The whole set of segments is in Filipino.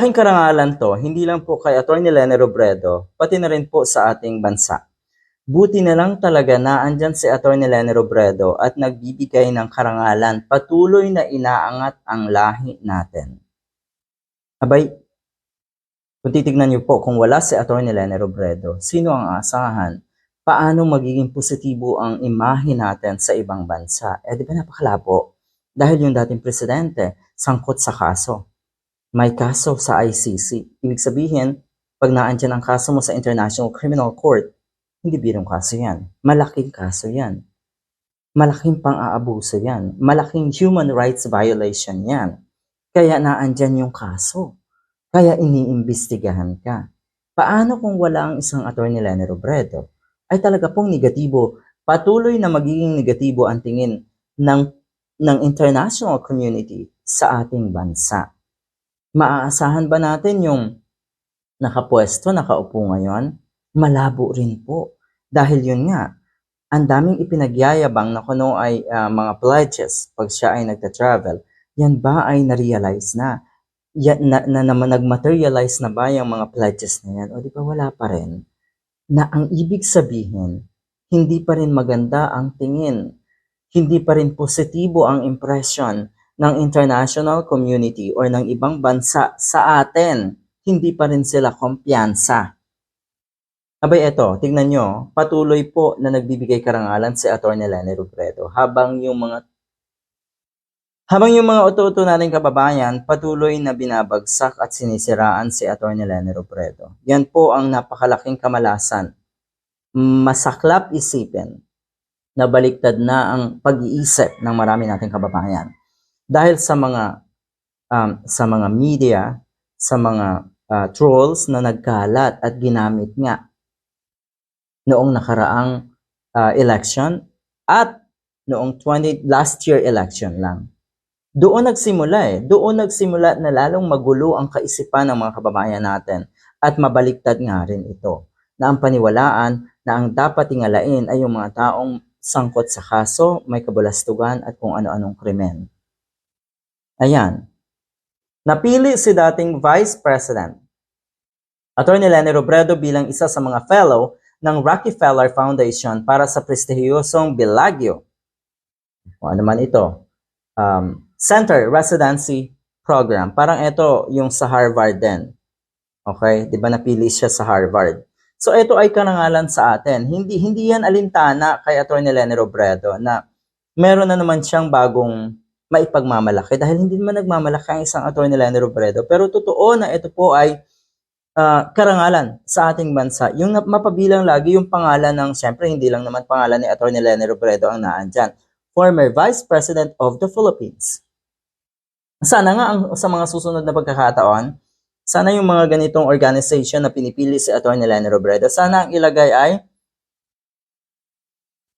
Malaking karangalan to, hindi lang po kay Atty. Lene Robredo, pati na rin po sa ating bansa. Buti na lang talaga na andyan si Atty. Lene Robredo at nagbibigay ng karangalan, patuloy na inaangat ang lahi natin. Abay, kung titignan niyo po, kung wala si Atty. Lene Robredo, sino ang aasahan? Paano magiging positibo ang imahe natin sa ibang bansa? Eh, di ba napakalabo? Dahil yung dating presidente, sangkot sa kaso. May kaso sa ICC. Ibig sabihin, pag naandyan ang kaso mo sa International Criminal Court, hindi birong kaso yan. Malaking kaso yan. Malaking pang-aabuso yan. Malaking human rights violation yan. Kaya naandyan yung kaso. Kaya iniimbestigahan ka. Paano kung wala ang isang attorney Lene Robredo? Ay talaga pong negatibo. Patuloy na magiging negatibo ang tingin ng, ng international community sa ating bansa. Maaasahan ba natin yung nakapwesto, nakaupo ngayon? Malabo rin po. Dahil yun nga, ang daming ipinagyayabang na kuno ay ah, mga pledges pag siya ay nagta-travel. Yan ba ay na-realize na? Yan, na, na, na nag-materialize na ba yung mga pledges na yan? O di ba wala pa rin? Na ang ibig sabihin, hindi pa rin maganda ang tingin. Hindi pa rin positibo ang impression ng international community or ng ibang bansa sa atin. Hindi pa rin sila kumpiyansa. Abay eto, tignan nyo, patuloy po na nagbibigay karangalan si Atty. Lene Robredo habang yung mga habang yung mga uto-uto nating kababayan patuloy na binabagsak at sinisiraan si Atty. Lene Robredo. Yan po ang napakalaking kamalasan. Masaklap isipin na baliktad na ang pag-iisip ng marami nating kababayan. Dahil sa mga um, sa mga media, sa mga uh, trolls na nagkalat at ginamit nga noong nakaraang uh, election at noong 20 last year election lang. Doon nagsimula eh. Doon nagsimula na lalong magulo ang kaisipan ng mga kababayan natin at mabaliktad nga rin ito na ang paniwalaan na ang dapat tingalain ay yung mga taong sangkot sa kaso, may kabulastugan at kung ano-anong krimen. Ayan. Napili si dating Vice President Attorney Lene Robredo bilang isa sa mga fellow ng Rockefeller Foundation para sa prestihiyosong Bellagio. O ano man ito? Um, Center Residency Program. Parang ito yung sa Harvard din. Okay? Di ba napili siya sa Harvard? So ito ay karangalan sa atin. Hindi hindi yan alintana kay Attorney Lene Robredo na meron na naman siyang bagong maipagmamalaki dahil hindi naman nagmamalaki ang isang Attorney Lene Robredo. Pero totoo na ito po ay uh, karangalan sa ating bansa. Yung mapabilang lagi yung pangalan ng, siyempre hindi lang naman pangalan ni Atty. Lene Robredo ang naandyan, former Vice President of the Philippines. Sana nga ang, sa mga susunod na pagkakataon, sana yung mga ganitong organization na pinipili si Atty. Lene Robredo, sana ang ilagay ay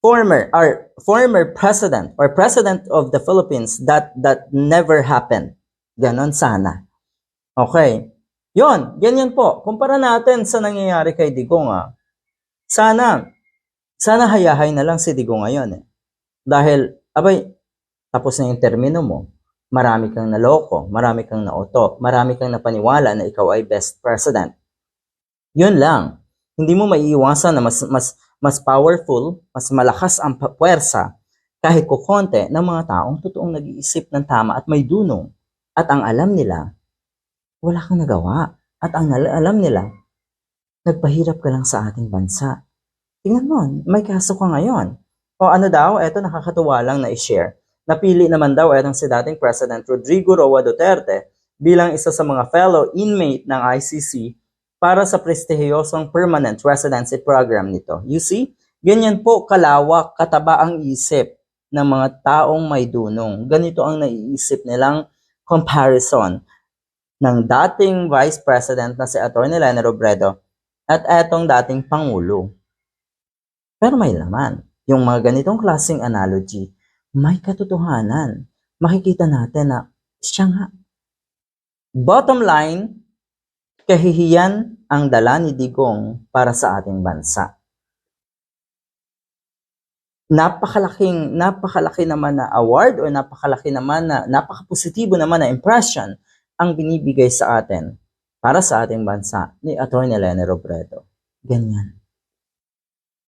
former or former president or president of the Philippines that that never happened. Ganon sana. Okay. Yon, ganyan po. Kumpara natin sa nangyayari kay Digong ah. Sana, sana hayahay na lang si Digong ngayon eh. Dahil, abay, tapos na yung termino mo. Marami kang naloko, marami kang nauto, marami kang napaniwala na ikaw ay best president. Yun lang. Hindi mo maiiwasan na mas, mas, mas powerful, mas malakas ang puwersa kahit kukonte ng mga taong totoong nag-iisip ng tama at may dunong. At ang alam nila wala kang nagawa. At ang alam nila, nagpahirap ka lang sa ating bansa. Tingnan mo, may kaso ka ngayon. O ano daw, eto nakakatuwa lang na i-share. Napili naman daw etong si dating President Rodrigo Roa Duterte bilang isa sa mga fellow inmate ng ICC para sa prestihiyosong permanent residency program nito. You see, ganyan po kalawak, kataba ang isip ng mga taong may dunong. Ganito ang naiisip nilang comparison ng dating Vice President na si Atty. Lene Robredo at etong dating Pangulo. Pero may laman. Yung mga ganitong klaseng analogy, may katotohanan. Makikita natin na siya nga. Bottom line, kahihiyan ang dala ni Digong para sa ating bansa. Napakalaking, napakalaki naman na award o napakalaki naman na, napakapositibo naman na impression ang binibigay sa atin para sa ating bansa ni Atty. Lene Robredo. Ganyan.